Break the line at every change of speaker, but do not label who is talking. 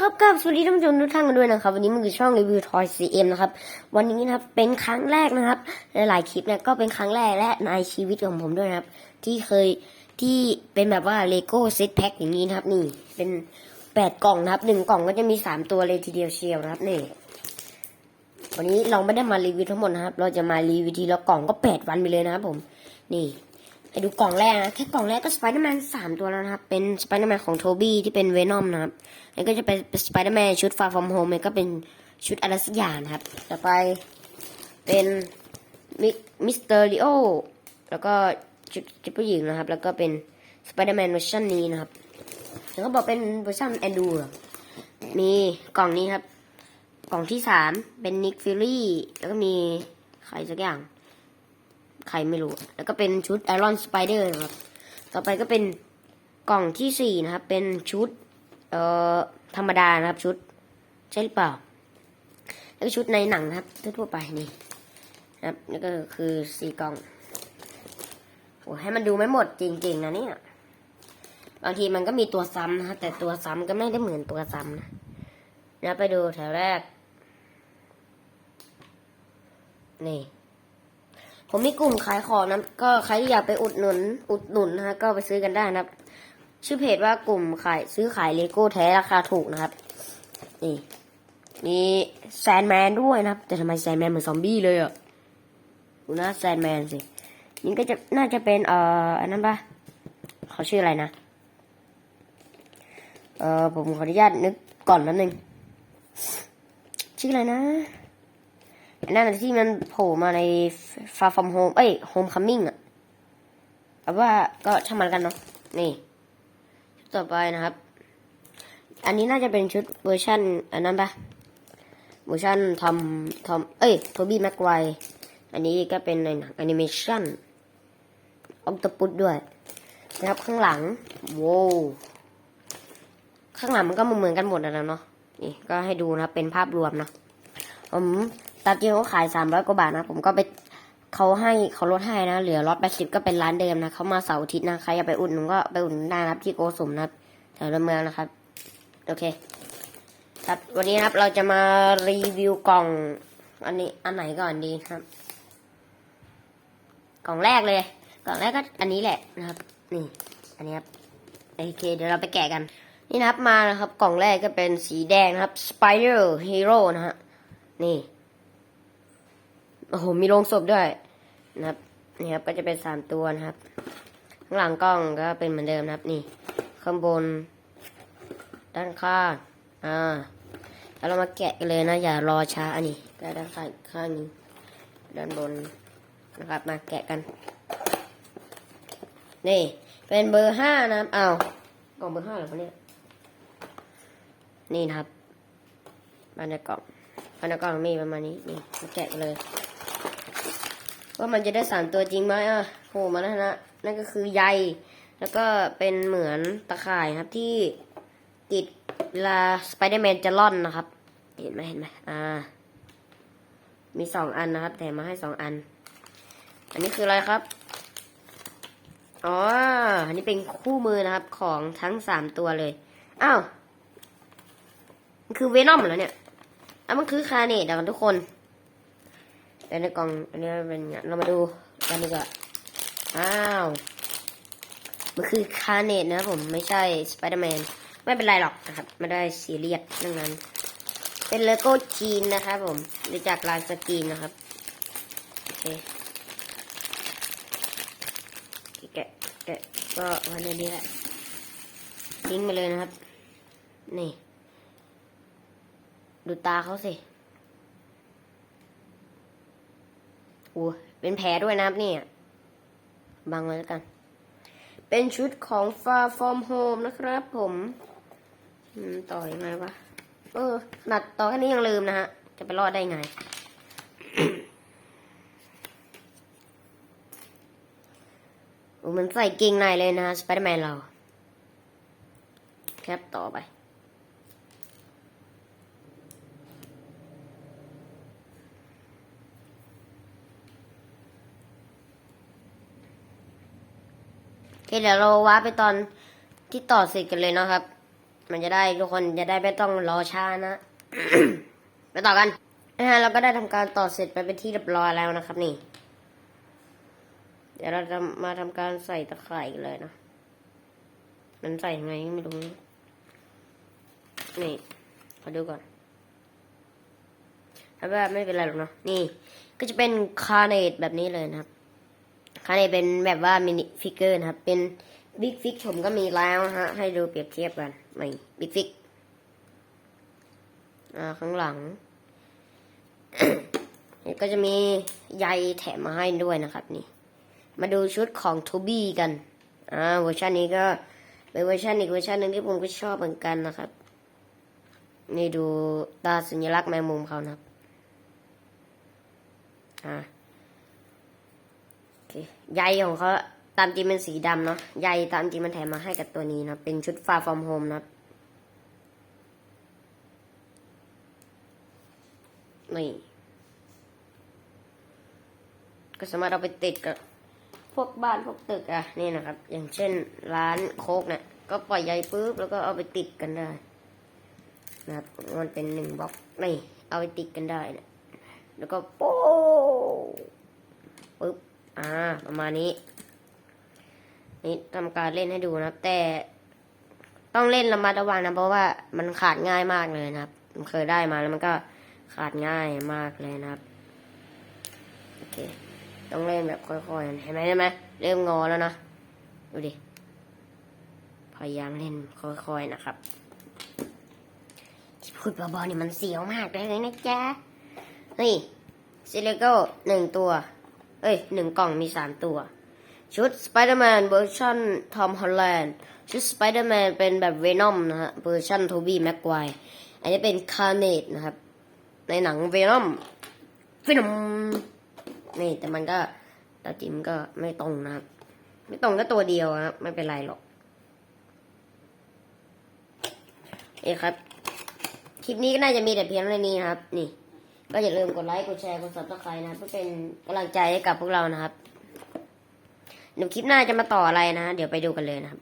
นะครับกับสวัสดีท่านผู้ชมทุกท่านกันด้วยนะครับ วันนี้มันคือช่องรีวิวทอยซีเอ็มนะครับ วันนี้นะครับเป็นครั้งแรกนะครับหลายๆคลิปเนี่ยก็เป็นครั้งแรกและในชีวิตของผมด้วยนะครับ ที่เคยที่เป็นแบบว่าเลโก้เซตแพ็คอย่างนี้นะครับ นี่เป็นแปดกล่องนะครับหนึ่งกล่องก็จะมีสามตัวเลยทีเดียวเชียวนะครับนี่วันนี้เราไม่ได้มารีวิวทั้งหมดนะครับ เราจะมารีวิวทีละกล่องก็แปดวันไปเลยนะครับผม นี่ ไปดูกล่องแรกนะแค่กล่องแรกก็สไปเดอร์แมนสามตัวแล้วนะครับ เป็นสไปเดอร์แมนของโทบี้ที่เป็นเวนอมนะครับแล้วก็จะเป็นสไปเดอร์แมนชุดฟาร์ฟอมโฮมก็เป็นชุดอะไรสักอย่างนะครับ ต่อไปเป็นมิสเตอร์ลิโอแล้วก็ชุดชุดผู้หญิงนะครับ แล้วก็เป็นสไปเดอร์แมนเวอร์ชันนี้นะครับแล้วก็บอกเป็นเวอร์ชันแอนดูมีกล่องนี้ครับ กล่องที่สามเป็นนิกฟิลลี่แล้วก็มีใครสักอย่าง ใครไม่รู้ แล้วก็เป็นชุดไอรอนสไปเดอร์นะครับ ต่อไปก็เป็นกล่องที่สี่นะครับ เป็นชุดเอ่อธรรมดานะครับชุดใช่หรือเปล่า แล้วก็ชุดในหนังนะครับทั่วไปนี่นะครับนี่ก็คือสี่กล่องโอ้ให้มันดูไม่หมดจริงๆนะเนี่ยบางทีมันก็มีตัวซ้ำนะครับแต่ตัวซ้ำก็ไม่ได้เหมือนตัวซ้ำนะนะไปดูแถวแรก นี่ ผมมีกลุ่มขายของนะก็ใครที่อยากไปอุดหนุน อุดหนุนนะฮะก็ไปซื้อกันได้นะครับ ชื่อเพจว่ากลุ่มขายซื้อขายเลโก้แท้ราคาถูกนะครับ นี่ มีแซนแมนด้วยนะครับ แต่ทำไมแซนแมนเหมือนซอมบี้เลยอะดูนะแซนแมนสินี่ก็จะน่าจะเป็นเอ่ออันนั้นปะเขาชื่ออะไรนะ เออผมขออนุญาตนึกก่อนแป๊บนึงชื่ออะไรนะ นั่นที่มันโผล่มาใน Far From Home เอ้ย Homecoming อะแต่ว่าก็ช่างมันกันเนาะนี่ชุดต่อไปนะครับ อันนี้น่าจะเป็นชุดเวอร์ชันอันนั้นปะเวอร์ชันทอมทอมเอ้ยโทบี้แม็กไวอันนี้ก็เป็นในหนังแอนิเมชันออกตปุดด้วยนะครับข้างหลังโว้วข้างหลังมันก็เหมือนกันหมดแล้วเนาะนี่ก็ให้ดูนะครับเป็นภาพรวมเนาะผม ตามจริงเขาขายสามร้อยกว่าบาทนะ ผมก็ไปเขาให้เขาลดให้นะ เหลือร้อยแปดสิบก็เป็นร้านเดิมนะเขามาเสาร์อาทิตย์นะ ใครอยากไปอุดหนุนก็ไปอุดหนุนได้นะครับ ที่โกสุมนะครับแถวเมืองนะครับ โอเค ครับวันนี้ครับเราจะมารีวิวกล่อง อันนี้อันไหนก่อนดีครับ กล่องแรกเลย กล่องแรกก็อันนี้แหละนะครับ นี่ อันนี้ครับโอเค เดี๋ยวเราไปแกะกัน นี่นะครับมานะครับ กล่องแรกก็เป็นสีแดงนะครับ Spider Hero นะฮะนี่ โอ้โหมีโรงศพด้วยนะครับนี่ครับก็จะเป็นสามตัวนะครับ ข้างหลังกล้องก็เป็นเหมือนเดิมนะครับ นี่ข้างบน ด้านข้างอ่าแล้วเรามาแกะกันเลยนะ อย่ารอช้าอันนี้ก็ด้านข้างข้างนี้ด้านบนนะครับมาแกะกัน นี่ เป็นเบอร์ห้านะครับอ้าวกล่องเบอร์ห้าหรอคะเนี่ยนี่นะครับมาในกล่องมาในกล่องมีประมาณนี้นี่มาแกะกันเลย ว่ามันจะได้สามตัวจริงไหมอะโหมาแล้วนะนั่นก็คือใย แล้วก็เป็นเหมือนตะข่ายครับที่ติดเวลาสไปเดอร์แมนจะล่อนนะครับ เห็นไหมเห็นไหมอ่า มีสองอันนะครับ แต่มาให้สองอัน อันนี้คืออะไรครับ อ๋อ อันนี้เป็นคู่มือนะครับของทั้งสามตัวเลย อ้าว มันคือเวนอมเหรอเนี่ยอะมันคือคาเนตกันทุกคน แต่ในกล่องอันนี้เป็นไงเรามาดูกันดีกว่า อ้าว มันคือคาเนตนะผมไม่ใช่สไปเดอร์แมน ไม่เป็นไรหรอกนะครับ ไม่ได้ซีเรียสเรื่องนั้น เป็นเลโก้จีนนะครับผมหรือจากลายสกรีนนะครับ โอเคแกะแกะก็วันนี้แหละทิ้งไปเลยนะครับ นี่ ดูตาเขาสิ เป็นแผลด้วยนะครับเนี่ย บังไว้แล้วกัน เป็นชุดของ Far From Home นะครับผมต่อยังไงวะ เออหนัดต่อแค่นี้ยังลืมนะฮะ จะไปรอดได้ไง โอ้มันใส่เกงในเลยนะสไปเดอร์แมนเรา แคปต่อไป เคเดี๋ยวเราว้าไปตอนที่ต่อเสร็จกันเลยนะครับ มันจะได้ทุกคนจะได้ไม่ต้องรอช้านะไปต่อกันนะฮะเราก็ได้ทำการต่อเสร็จไปเป็นที่เรียบร้อยแล้วนะครับ นี่ เดี๋ยวเราจะมาทำการใส่ตะไคร่กันเลยนะมันใส่ยังไงไม่รู้นี่ขอดูก่อนถ้าว่าไม่เป็นไรหรอกเนาะนี่ ก็จะเป็นคาร์เนตแบบนี้เลยนะครับ คาร์เนเป็นแบบว่ามินิฟิกเกอร์นะครับ เป็นบิ๊กฟิกผมก็มีแล้วฮะ ให้ดูเปรียบเทียบกันไม่บิ๊กฟิกอ่าข้างหลังนี่ก็จะมีใยแถมมาให้ด้วยนะครับนี่ มาดูชุดของทูบี้กัน อ่าเวอร์ชันนี้ก็เป็นเวอร์ชันอีกเวอร์ชันหนึ่งที่ผมก็ชอบเหมือนกันนะครับ นี่ดูตาสัญลักษณ์แมงมุมเขานะครับ อ่า ใยของเขาตามจริงเป็นสีดำเนาะใยตามจริงมันแถมมาให้กับตัวนี้นะเป็นชุดฟาฟอร์มโฮมนะนี่ก็สามารถเอาไปติดกับพวกบ้านพวกตึกอะนี่นะครับ อย่างเช่นร้านโคกเนี่ยก็ปล่อยใยปุ๊บแล้วก็เอาไปติดกันได้นะครับมันเป็นหนึ่งบล็อกนี่เอาไปติดกันได้เนี่ยแล้วก็โป้ปุ๊บ อ่า ประมาณนี้ นี่ทำการเล่นให้ดูนะครับ แต่ต้องเล่นระมัดระวังนะ เพราะว่ามันขาดง่ายมากเลยนะครับเคยได้มาแล้วมันก็ขาดง่ายมากเลยนะครับโอเค ต้องเล่นแบบค่อยๆเห็นไหมเห็นไหมเริ่มงอแล้วนะดูดิพยายามเล่นค่อยๆนะครับ ที่พูดเบาๆนี่มันเสียวมากเลยนะจ๊ะนี่ซิลิโก้หนึ่งตัว เอ้ยหนึ่งกล่องมีสามตัว ชุดสไปเดอร์แมนเวอร์ชันทอมฮอลแลนด์ชุดสไปเดอร์แมนเป็นแบบเวนอมนะฮะเวอร์ชันโทบี้แม็กไกวอันนี้เป็นคาร์เนตนะครับ ในหนังเวนอมเวนอมนี่แต่มันก็ตาจิมก็ไม่ตรงนะครับ ไม่ตรงก็ตัวเดียวนะครับ ไม่เป็นไรหรอกนี่ครับ คลิปนี้ก็น่าจะมีแต่เพียงเท่านี้นะครับ นี่ ก็อย่าลืมกดไลค์ กดแชร์ กดซับสไครต์นะ เพื่อเป็นกำลังใจให้กับพวกเรานะครับเดี๋ยวคลิปหน้าจะมาต่ออะไรนะ เดี๋ยวไปดูกันเลยนะครับ